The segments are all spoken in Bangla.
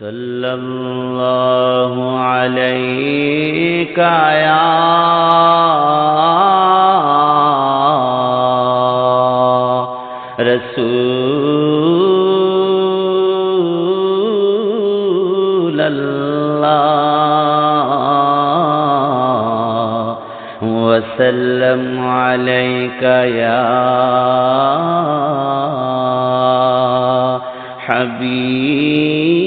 صلی اللہ علیہ یا رسول اللہ وسلم علیہ یا حبیب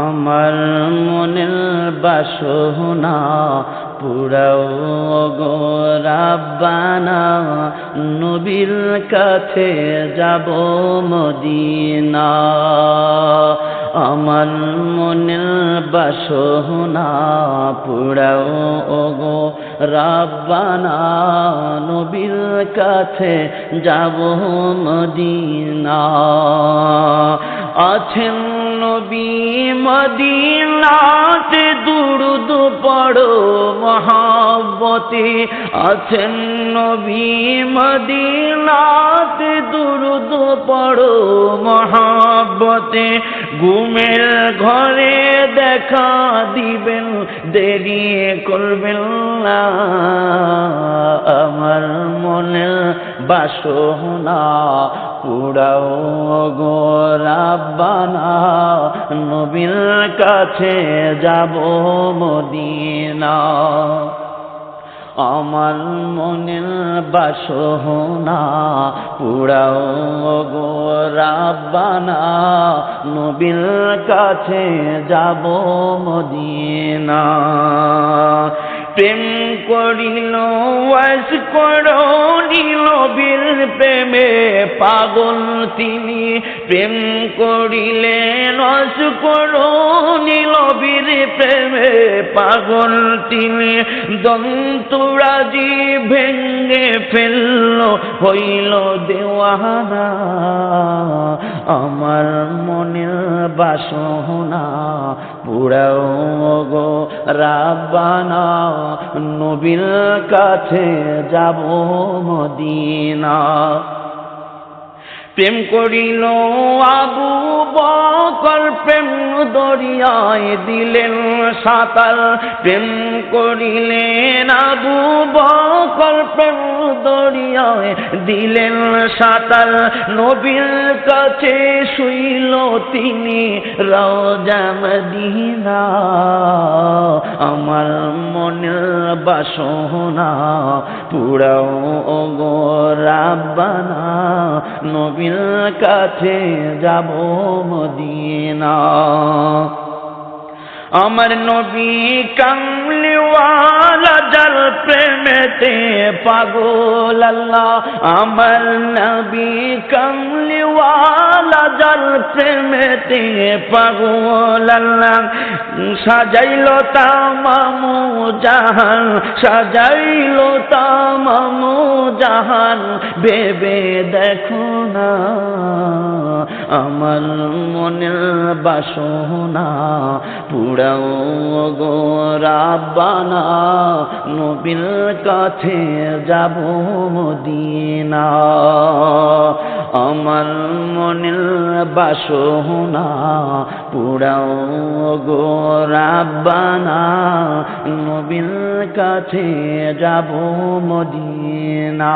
আমার মনের বাসনা পুরাও গোরাবানা নবীর কাছে যাব মদিনা। আমার মনের বাসনা পুরাও গো রাব্বানা, নবীর কাছে যাব মদিনা। আছেন নবী মদিনাতে দুরুদ পড়ো মহাব্বতে আছেন নবী মদিনাতে, দুরুদ পড়ো মহাব্বতে। ঘুমের ঘরে দেখা দিবেন, দেরি করবেন না। আমার মনে বাসনা পুরাও গো রাব্বানা, নবীর কাছে যাব মদিনা। আমার মনের বাসনা পুরাও গো রাব্বানা নবীর কাছে যাব মদিনা। প্রেম করিল ওয়াস করিল বীর প্রেমে পাগল তিনি। প্রেম করিলে নস করিল বীর প্রেমে পাগল তিনি। দন্তুরাজি ভেঙ্গে ফেলল হইল দেওয়ানা। আমার মনের বাসনা পুরাও গো রাব্বানা নবীর কাছে যাব মদিনা। প্রেম করিল আবু বকর, প্রেম দরিয়ায় দিলেন সাঁতার। প্রেম করিলেন আবু বকর, প্রেম দরিয়ায় দিলেন সাঁতার। নবীর কাছে শুইল তিনি, রওজা মদিনা, আমার মনের বাসনা পুরাও গো রাব্বানা। নবীর কাছে যাব মদিনা। আমার নবী কামলিওয়ালা জল প্রেমেতে পাগল আল্লাহ আমার নবী কামলিওয়ালা জল প্রেমেতে পাগল আল্লাহ সাজাইল তামামু জাহান সাজাইল তামামু জাহান বেবে দেখো না আমার মনের বাসনা পুরাও গো রাব্বানা, নবীর কাছে যাব মদিনা। আমার মনের বাসনা পুরাও গো রাব্বানা, নবীর কাছে যাব মদিনা।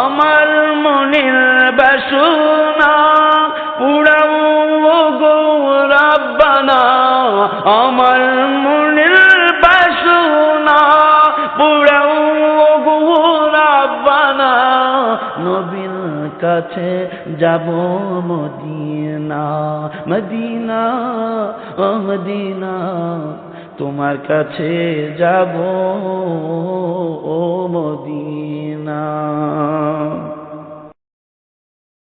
আমার মনের বাসনা রাব্বানা আমার মনের বাসনা পুরাও রাব্বানা নবীর কাছে যাব মদিনা মদিনা, ও মদিনা, তোমার কাছে যাব ও মদিনা।